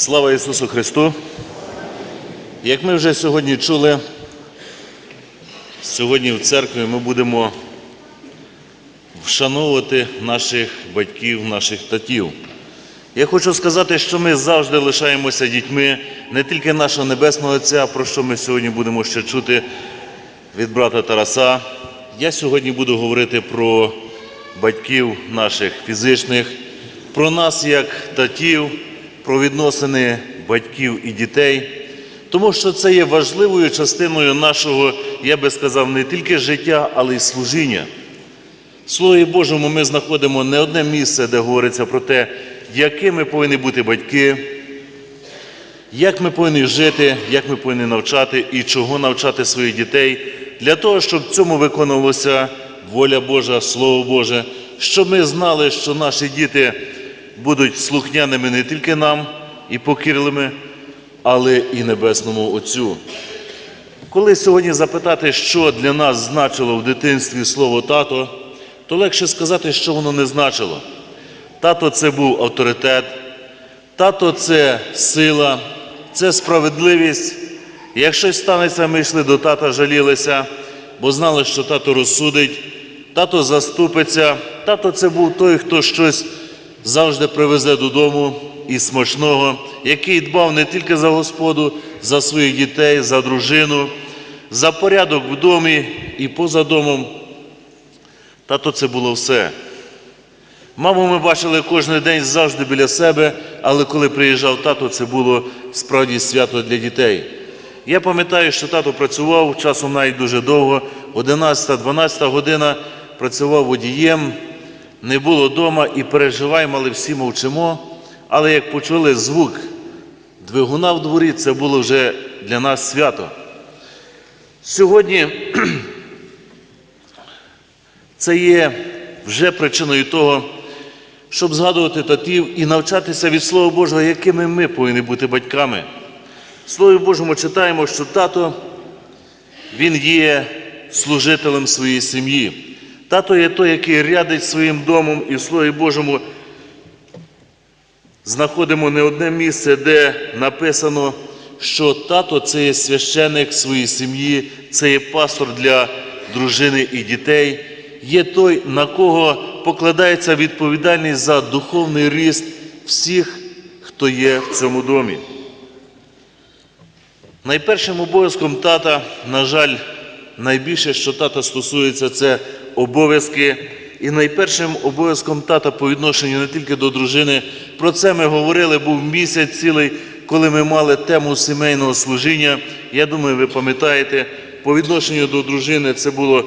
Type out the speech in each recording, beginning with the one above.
Слава Ісусу Христу! Як ми вже сьогодні чули, сьогодні в церкві ми будемо вшановувати наших батьків, наших татів. Я хочу сказати, що ми завжди лишаємося дітьми не тільки нашого Небесного Отця, про що ми сьогодні будемо ще чути від брата Тараса. Я сьогодні буду говорити про батьків наших фізичних, про нас як татів, про відносини батьків і дітей, тому що це є важливою частиною нашого, я би сказав, не тільки життя, але й служіння. Слові Божому ми знаходимо не одне місце, де говориться про те, якими повинні бути батьки, як ми повинні жити, як ми повинні навчати і чого навчати своїх дітей, для того, щоб в цьому виконувалася воля Божа, Слово Боже, щоб ми знали, що наші діти будуть слухняними не тільки нам і покірливими, але і Небесному Отцю. Коли сьогодні запитати, що для нас значило в дитинстві слово тато, то легше сказати, що воно не значило. Тато це був авторитет, тато це сила, це справедливість. Як щось станеться, ми йшли до тата, жалілися, бо знали, що тато розсудить, тато заступиться. Тато це був той, хто щось завжди привезе додому і смачного, який дбав не тільки за Господу, за своїх дітей, за дружину, за порядок в домі і поза домом. Тато це було все. Маму ми бачили кожен день завжди біля себе, але коли приїжджав тато, це було справді свято для дітей. Я пам'ятаю, що тато працював часом навіть дуже довго, 11-12 година працював водієм, не було вдома і переживаємо, але всі мовчимо. Але як почули звук двигуна в дворі, це було вже для нас свято. Сьогодні це є вже причиною того, щоб згадувати татів і навчатися від Слова Божого, якими ми повинні бути батьками. В Слові Божому читаємо, що тато він є служителем своєї сім'ї. Тато є той, який рядить своїм домом, і в Слові Божому знаходимо не одне місце, де написано, що тато це є священик своєї сім'ї, це є пастор для дружини і дітей, є той, на кого покладається відповідальність за духовний ріст всіх, хто є в цьому домі. Найпершим обов'язком тата, на жаль, найбільше, що тата стосується, це обов'язки. І найпершим обов'язком тата по відношенню не тільки до дружини, про це ми говорили, був місяць цілий, коли ми мали тему сімейного служіння. Я думаю, ви пам'ятаєте, по відношенню до дружини це було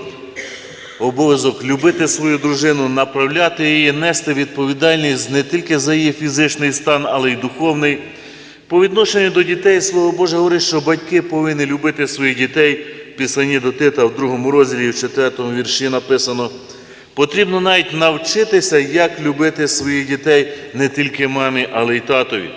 обов'язок любити свою дружину, направляти її, нести відповідальність не тільки за її фізичний стан, але й духовний. По відношенню до дітей, Слово Боже говорить, що батьки повинні любити своїх дітей. В Писанні до Тита в другому розділі, в четвертому вірші написано. Потрібно навіть навчитися, як любити своїх дітей не тільки мамі, але й татові.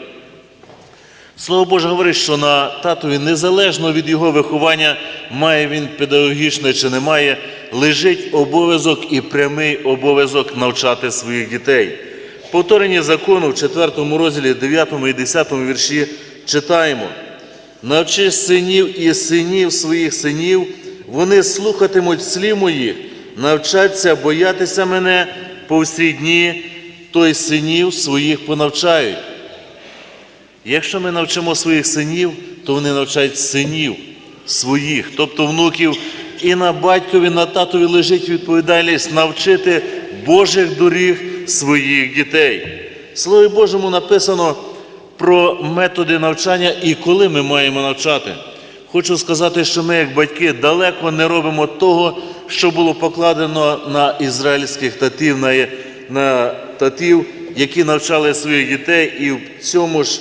Слово Боже говорить, що на татові, незалежно від його виховання, має він педагогічне чи не має, лежить обов'язок і прямий обов'язок навчати своїх дітей. Повторення закону в 4 розділі, 9 і 10 вірші читаємо. Навчи синів і синів своїх синів, вони слухатимуть слів моїх, навчаться боятися мене по всі дні, то й синів своїх понавчають. Якщо ми навчимо своїх синів, то вони навчають синів своїх, тобто внуків, і на батькові, на татові лежить відповідальність навчити Божих доріг своїх дітей. В Слові Божому написано про методи навчання і коли ми маємо навчати. Хочу сказати, що ми, як батьки, далеко не робимо того, що було покладено на ізраїльських татів, на, на татів, які навчали своїх дітей, і в цьому ж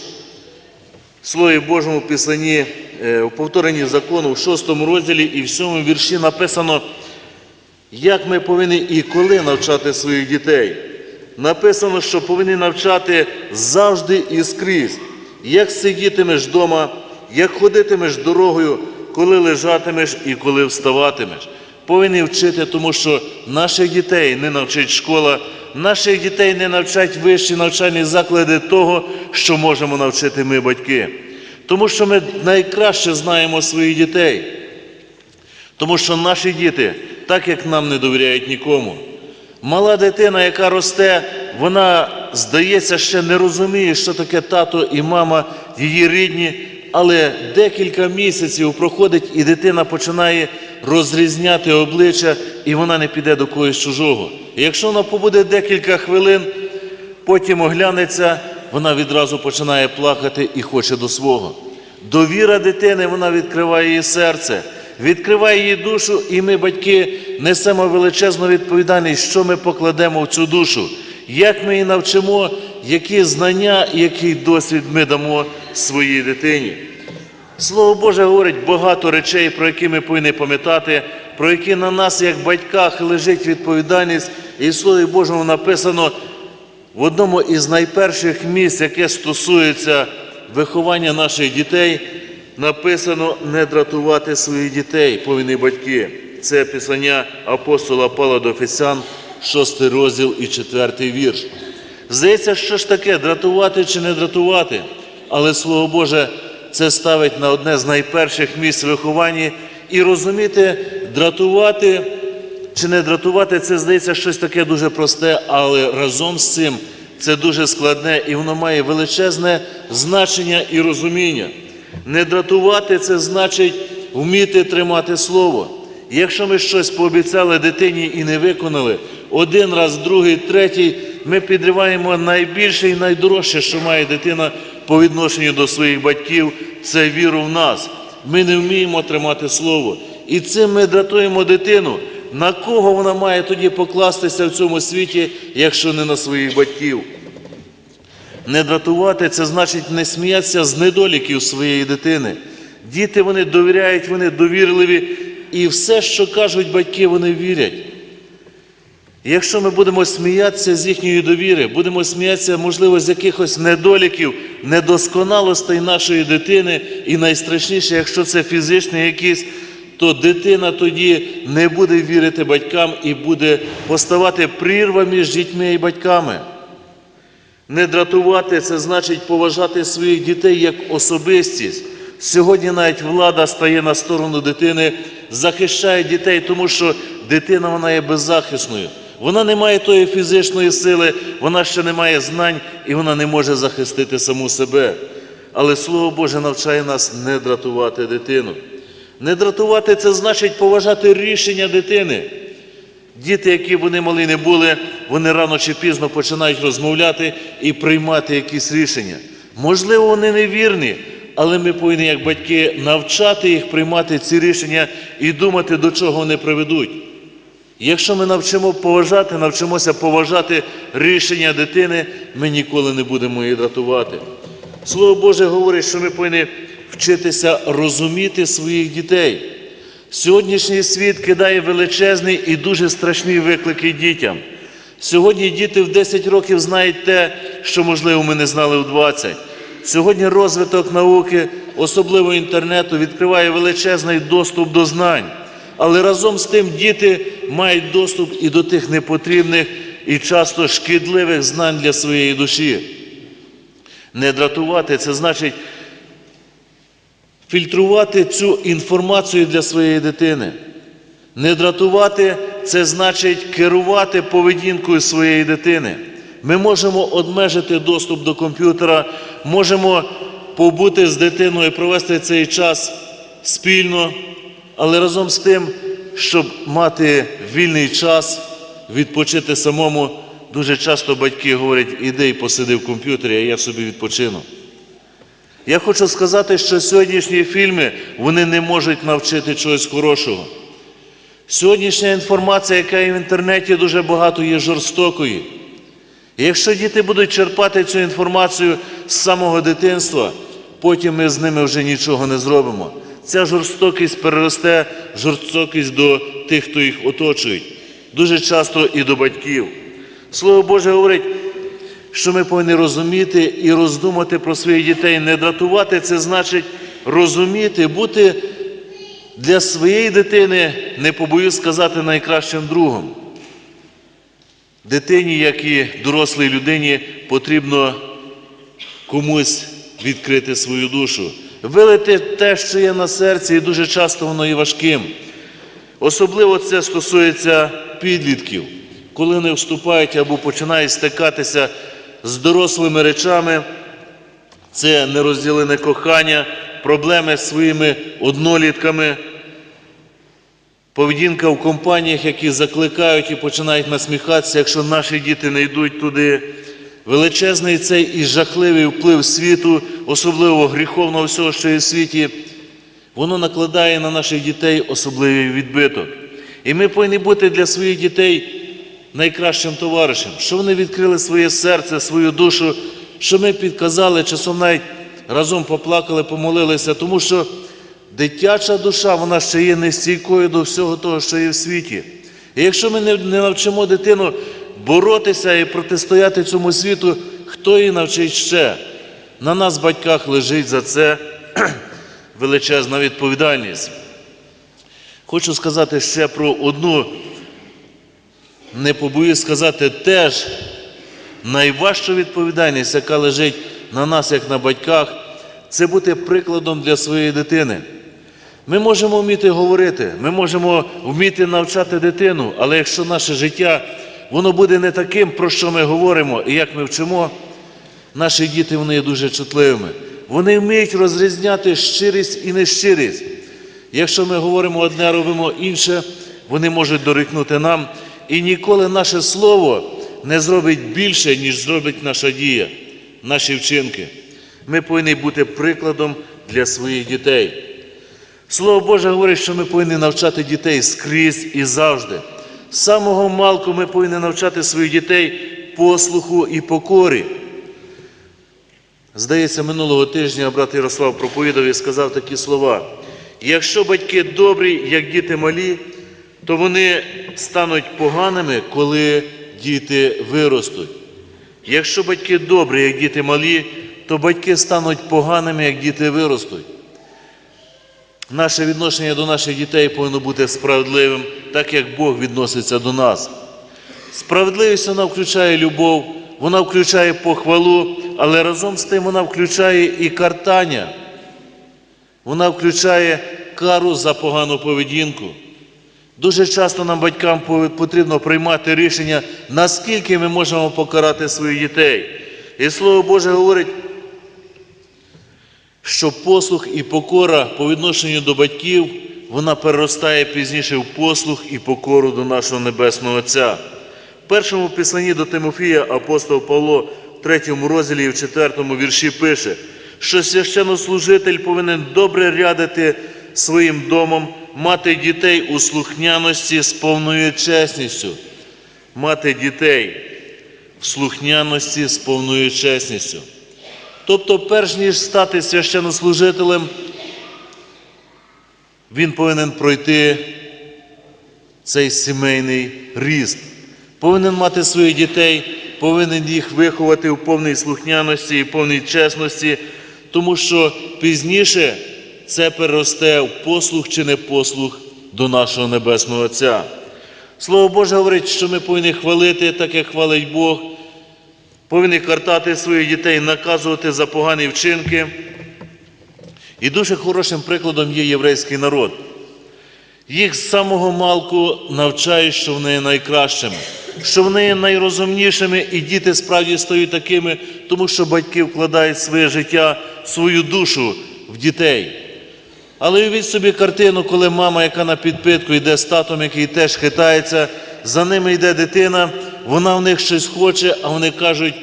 Слові Божому Писанні, е, у повторенні закону в 6 розділі і в 7 вірші написано, як ми повинні і коли навчати своїх дітей. Написано, що повинні навчати завжди і скрізь, як сидітимеш вдома, як ходитимеш дорогою, коли лежатимеш і коли вставатимеш. Повинні вчити, тому що наших дітей не навчить школа, наших дітей не навчать вищі навчальні заклади того, що можемо навчити ми, батьки. Тому що ми найкраще знаємо своїх дітей. Тому що наші діти, так як нам не довіряють нікому. Мала дитина, яка росте, вона, здається, ще не розуміє, що таке тато і мама, її рідні, але декілька місяців проходить, і дитина починає розрізняти обличчя, і вона не піде до когось чужого. І якщо вона побуде декілька хвилин, потім оглянеться, вона відразу починає плакати і хоче до свого. Довіра дитини, вона відкриває її серце, відкриває її душу, і ми, батьки, несемо величезну відповідальність, що ми покладемо в цю душу, як ми її навчимо, які знання і який досвід ми дамо своїй дитині. Слово Боже говорить багато речей, про які ми повинні пам'ятати, про які на нас, як батьках, лежить відповідальність. І в Слові Божому написано в одному із найперших місць, яке стосується виховання наших дітей, написано не дратувати своїх дітей, повинні батьки. Це писання апостола Павла до Ефесян, 6 розділ і 4 вірш. Здається, що ж таке, дратувати чи не дратувати, але Слово Боже це ставить на одне з найперших місць виховання і розуміти, дратувати чи не дратувати, це здається щось таке дуже просте, але разом з цим це дуже складне і воно має величезне значення і розуміння. Не дратувати це значить вміти тримати слово. Якщо ми щось пообіцяли дитині і не виконали, один раз, другий, третій, ми підриваємо найбільше і найдорожче, що має дитина по відношенню до своїх батьків, це віру в нас. Ми не вміємо тримати слово. І цим ми дратуємо дитину. На кого вона має тоді покластися в цьому світі, якщо не на своїх батьків? Не дратувати це значить не сміятися з недоліків своєї дитини. Діти вони довіряють, вони довірливі, і все, що кажуть батьки, вони вірять. Якщо ми будемо сміятися з їхньої довіри, будемо сміятися, можливо, з якихось недоліків, недосконалостей нашої дитини, і найстрашніше, якщо це фізичні якісь, то дитина тоді не буде вірити батькам і буде поставати прірва між дітьми і батьками. Не дратувати це значить поважати своїх дітей як особистість. Сьогодні навіть влада стає на сторону дитини, захищає дітей, тому що дитина вона є беззахисною. Вона не має тої фізичної сили, вона ще не має знань і вона не може захистити саму себе. Але Слово Боже навчає нас не дратувати дитину. Не дратувати це значить поважати рішення дитини. Діти, які вони мали не були, вони рано чи пізно починають розмовляти і приймати якісь рішення. Можливо, вони невірні, але ми повинні, як батьки, навчати їх приймати ці рішення і думати, до чого вони приведуть. Якщо ми навчимо поважати, навчимося поважати рішення дитини, ми ніколи не будемо її дратувати. Слово Боже говорить, що ми повинні вчитися розуміти своїх дітей. Сьогоднішній світ кидає величезні і дуже страшні виклики дітям. Сьогодні діти в 10 років знають те, що, можливо, ми не знали в 20. Сьогодні розвиток науки, особливо інтернету, відкриває величезний доступ до знань. Але разом з тим діти мають доступ і до тих непотрібних і часто шкідливих знань для своєї душі. Не дратувати це значить фільтрувати цю інформацію для своєї дитини. Не дратувати це значить керувати поведінкою своєї дитини. Ми можемо обмежити доступ до комп'ютера, можемо побути з дитиною, провести цей час спільно, але разом з тим, щоб мати вільний час, відпочити самому, дуже часто батьки говорять, іди і посиди в комп'ютері, а я собі відпочину. Я хочу сказати, що сьогоднішні фільми вони не можуть навчити чогось хорошого. Сьогоднішня інформація, яка є в інтернеті, дуже багато є жорстокої. І якщо діти будуть черпати цю інформацію з самого дитинства, потім ми з ними вже нічого не зробимо. Ця жорстокість переросте жорстокість до тих, хто їх оточують, дуже часто і до батьків. Слово Боже говорить, що ми повинні розуміти і роздумати про своїх дітей. Не дратувати це значить розуміти, бути для своєї дитини, не побоюсь сказати, найкращим другом. Дитині, як і дорослій людині, потрібно комусь відкрити свою душу, вилити те, що є на серці, і дуже часто воно є важким. Особливо це стосується підлітків, коли вони вступають або починають стикатися з дорослими речами, це нерозділене кохання, проблеми з своїми однолітками, поведінка в компаніях, які закликають і починають насміхатися, якщо наші діти не йдуть туди. Величезний цей і жахливий вплив світу, особливо гріховного всього, що є в світі, воно накладає на наших дітей особливий відбиток. І ми повинні бути для своїх дітей найкращим товаришем, що вони відкрили своє серце, свою душу, що ми підказали, часом навіть разом поплакали, помолилися, тому що дитяча душа, вона ще є нестійкою до всього того, що є в світі. І якщо ми не навчимо дитину боротися і протистояти цьому світу, хто її навчить ще? На нас, батьках, лежить за це величезна відповідальність. Хочу сказати ще про одну, не побоюсь сказати, теж найважчу відповідальність, яка лежить на нас, як на батьках, це бути прикладом для своєї дитини. Ми можемо вміти говорити, ми можемо вміти навчати дитину, але якщо наше життя воно буде не таким, про що ми говоримо і як ми вчимо, наші діти вони є дуже чутливими. Вони вміють розрізняти щирість і нещирість. Якщо ми говоримо одне, робимо інше, вони можуть дорікнути нам, і ніколи наше слово не зробить більше, ніж зробить наша дія, наші вчинки. Ми повинні бути прикладом для своїх дітей. Слово Боже говорить, що ми повинні навчати дітей скрізь і завжди. З самого малку ми повинні навчати своїх дітей послуху і покорі. Здається, минулого тижня брат Ярослав проповідав і сказав такі слова. Якщо батьки добрі, як діти малі, то вони стануть поганими, коли діти виростуть. Якщо батьки добрі, як діти малі, то батьки стануть поганими, як діти виростуть. Наше відношення до наших дітей повинно бути справедливим, так як Бог відноситься до нас. Справедливість вона включає любов, вона включає похвалу, але разом з тим вона включає і картання. Вона включає кару за погану поведінку. Дуже часто нам, батькам, потрібно приймати рішення, наскільки ми можемо покарати своїх дітей. І Слово Боже говорить, що послух і покора по відношенню до батьків, вона переростає пізніше в послух і покору до нашого Небесного Отця. В першому післанні до Тимофія апостол Павло в третьому розділі і в четвертому вірші пише, що священнослужитель повинен добре рядити своїм домом, мати дітей у слухняності з повною чесністю, мати дітей в слухняності з повною чесністю. Тобто, перш ніж стати священнослужителем, він повинен пройти цей сімейний ріст, повинен мати своїх дітей, повинен їх виховати в повній слухняності і повній чесності, тому що пізніше це переросте в послух чи не послух до нашого Небесного Отця. Слово Боже говорить, що ми повинні хвалити, так як хвалить Бог повинні картати своїх дітей, наказувати за погані вчинки. І дуже хорошим прикладом є єврейський народ. Їх з самого малку навчають, що вони є найкращими, що вони є найрозумнішими, і діти справді стають такими, тому що батьки вкладають своє життя, свою душу в дітей. Але уявіть собі картину, коли мама, яка на підпитку йде з татом, який теж хитається, за ними йде дитина, вона в них щось хоче, а вони кажуть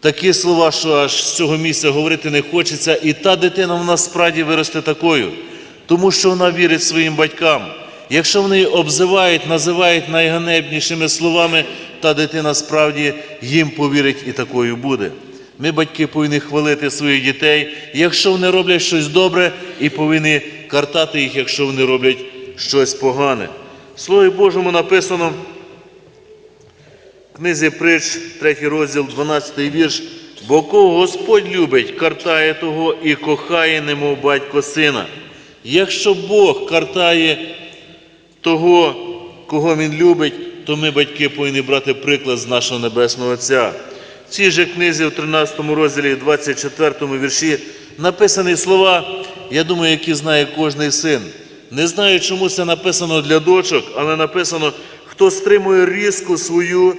такі слова, що аж з цього місця говорити не хочеться, і та дитина вона справді виросте такою, тому що вона вірить своїм батькам. Якщо вони її обзивають, називають найганебнішими словами, та дитина справді їм повірить і такою буде. Ми, батьки, повинні хвалити своїх дітей, якщо вони роблять щось добре, і повинні картати їх, якщо вони роблять щось погане. В Слові Божому написано в книзі притч, 3 розділ, 12 вірш. Бо кого Господь любить, картає того і кохає, немов батько сина. Якщо Бог картає того, кого Він любить, то ми, батьки, повинні брати приклад з нашого Небесного Отця. В цій же книзі, в 13 розділі, 24 вірші, написані слова, я думаю, які знає кожний син. Не знаю, чому це написано для дочок, але написано, хто стримує різку свою,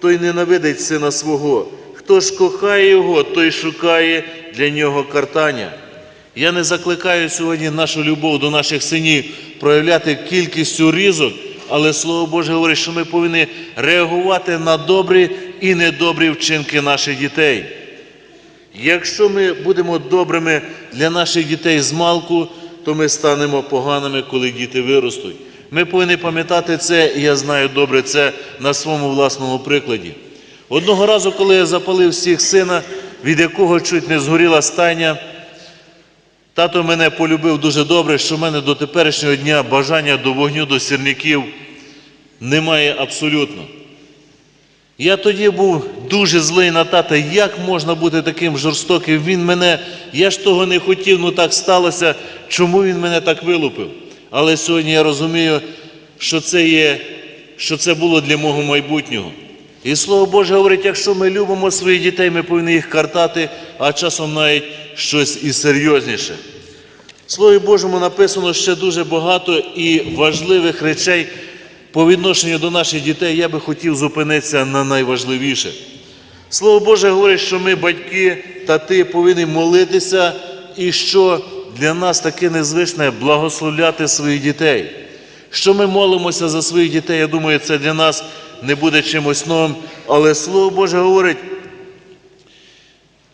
той ненавидить сина свого. Хто ж кохає його, той шукає для нього картання. Я не закликаю сьогодні нашу любов до наших синів проявляти кількістю різок, але Слово Боже говорить, що ми повинні реагувати на добрі і недобрі вчинки наших дітей. Якщо ми будемо добрими для наших дітей з малку, то ми станемо поганими, коли діти виростуть. Ми повинні пам'ятати це, і я знаю добре це на своєму власному прикладі. Одного разу, коли я запалив всіх сина, від якого чуть не згоріла стайня, тато мене полюбив дуже добре, що в мене до теперішнього дня бажання до вогню, до сірників немає абсолютно. Я тоді був дуже злий на тата, як можна бути таким жорстоким? Він мене, я ж того не хотів, ну так сталося, чому він мене так вилупив? Але сьогодні я розумію, що це є, що це було для мого майбутнього. І Слово Боже говорить, якщо ми любимо своїх дітей, ми повинні їх картати, а часом навіть щось і серйозніше. В Слові Божому написано ще дуже багато і важливих речей по відношенню до наших дітей. Я би хотів зупинитися на найважливіше. Слово Боже говорить, що ми, батьки, тати, повинні молитися, і що для нас таке незвичне благословляти своїх дітей. Що ми молимося за своїх дітей, я думаю, це для нас не буде чимось новим, але Слово Боже говорить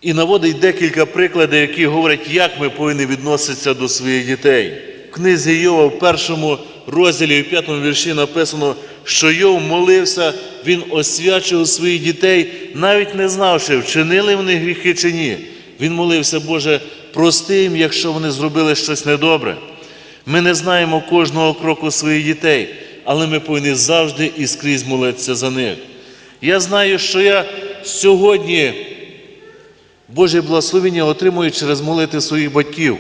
і наводить декілька прикладів, які говорять, як ми повинні відноситися до своїх дітей. В книзі Йова в першому розділі, в п'ятому вірші написано, що Йов молився, він освячував своїх дітей, навіть не знавши, вчинили вони гріхи чи ні. Він молився, Боже, прости їм, якщо вони зробили щось недобре. Ми не знаємо кожного кроку своїх дітей, але ми повинні завжди і скрізь молитися за них. Я знаю, що я сьогодні Боже благословення отримую через молити своїх батьків.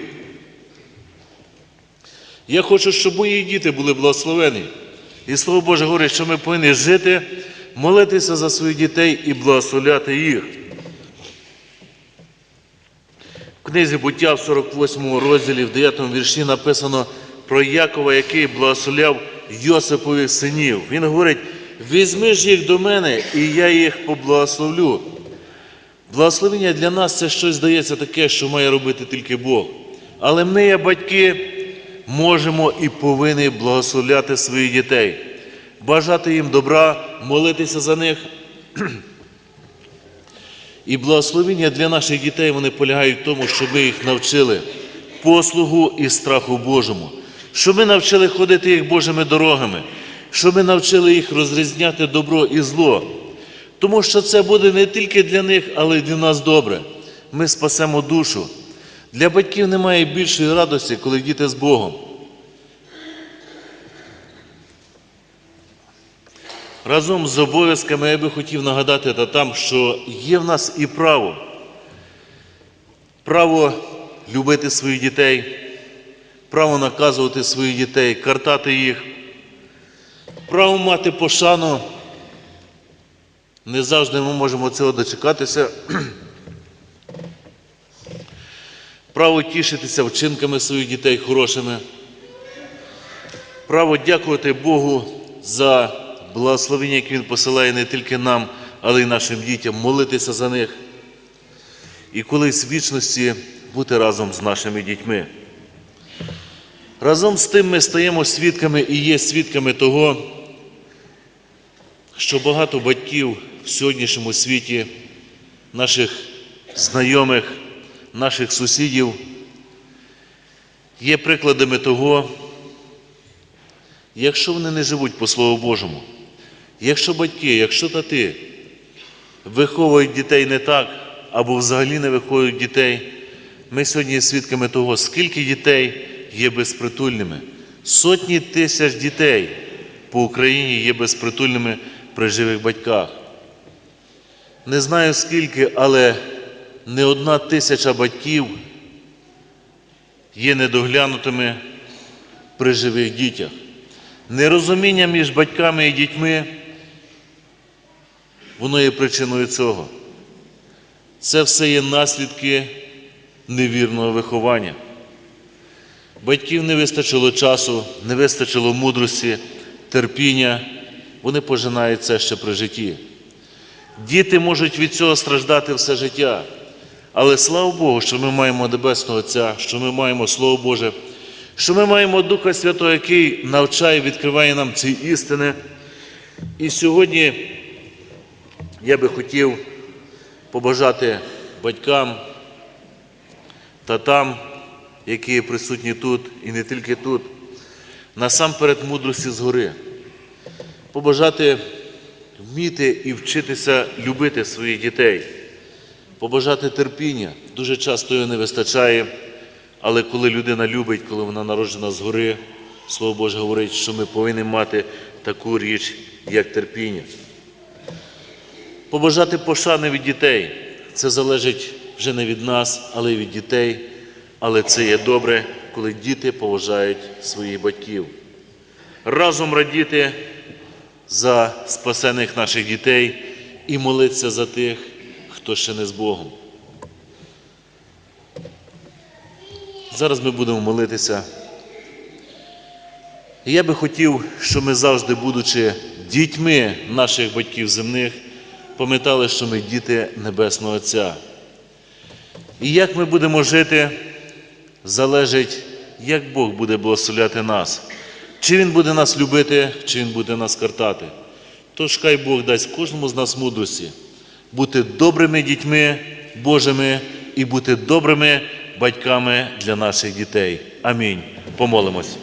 Я хочу, щоб мої діти були благословені. І Слово Боже говорить, що ми повинні жити, молитися за своїх дітей і благословляти їх. В книзі буття в 48 розділі, в 9 вірші написано про Якова, який благословляв Йосипових синів. Він говорить: візьми ж їх до мене, і я їх поблагословлю. Благословення для нас це щось здається таке, що має робити тільки Бог. Але ми, як батьки, можемо і повинні благословляти своїх дітей, бажати їм добра, молитися за них. І благословення для наших дітей вони полягають в тому, щоб ми їх навчили послугу і страху Божому, щоб ми навчили ходити їх Божими дорогами, щоб ми навчили їх розрізняти добро і зло. Тому що це буде не тільки для них, але й для нас добре. Ми спасемо душу. Для батьків немає більшої радості, коли діти з Богом. Разом з обов'язками я би хотів нагадати татам, що є в нас і право. Право любити своїх дітей, право наказувати своїх дітей, картати їх, право мати пошану. Не завжди ми можемо цього дочекатися. Право тішитися вчинками своїх дітей хорошими. Право дякувати Богу за благословення, яке Він посилає не тільки нам, але й нашим дітям, молитися за них. І колись в вічності бути разом з нашими дітьми. Разом з тим ми стаємо свідками і є свідками того, що багато батьків в сьогоднішньому світі, наших знайомих, наших сусідів, є прикладами того, якщо вони не живуть по Слову Божому, якщо батьки, якщо тати виховують дітей не так або взагалі не виховують дітей, ми сьогодні є свідками того, скільки дітей є безпритульними. Сотні тисяч дітей по Україні є безпритульними при живих батьках. Не знаю скільки, але не одна тисяча батьків є недоглянутими при живих дітях. Нерозуміння між батьками і дітьми воно є причиною цього. Це все є наслідки невірного виховання. Батьків не вистачило часу, не вистачило мудрості, терпіння, вони пожинають це ще при житті. Діти можуть від цього страждати все життя. Але слава Богу, що ми маємо Небесного Отця, що ми маємо Слово Боже, що ми маємо Духа Святого, який навчає, відкриває нам ці істини. І сьогодні я би хотів побажати батькам, татам, які присутні тут і не тільки тут, насамперед мудрості згори. Побажати вміти і вчитися любити своїх дітей, побажати терпіння. Дуже часто його не вистачає, але коли людина любить, коли вона народжена згори, Слово Боже говорить, що ми повинні мати таку річ, як терпіння. Побажати пошани від дітей. Це залежить вже не від нас, але й від дітей. Але це є добре, коли діти поважають своїх батьків. Разом радіти за спасених наших дітей і молитися за тих, хто ще не з Богом. Зараз ми будемо молитися. Я би хотів, щоб ми завжди, будучи дітьми наших батьків земних, пам'ятали, що ми діти Небесного Отця. І як ми будемо жити, залежить, як Бог буде благословляти нас. Чи Він буде нас любити, чи Він буде нас картати. Тож хай Бог дасть кожному з нас мудрості бути добрими дітьми Божими і бути добрими батьками для наших дітей. Амінь. Помолимось.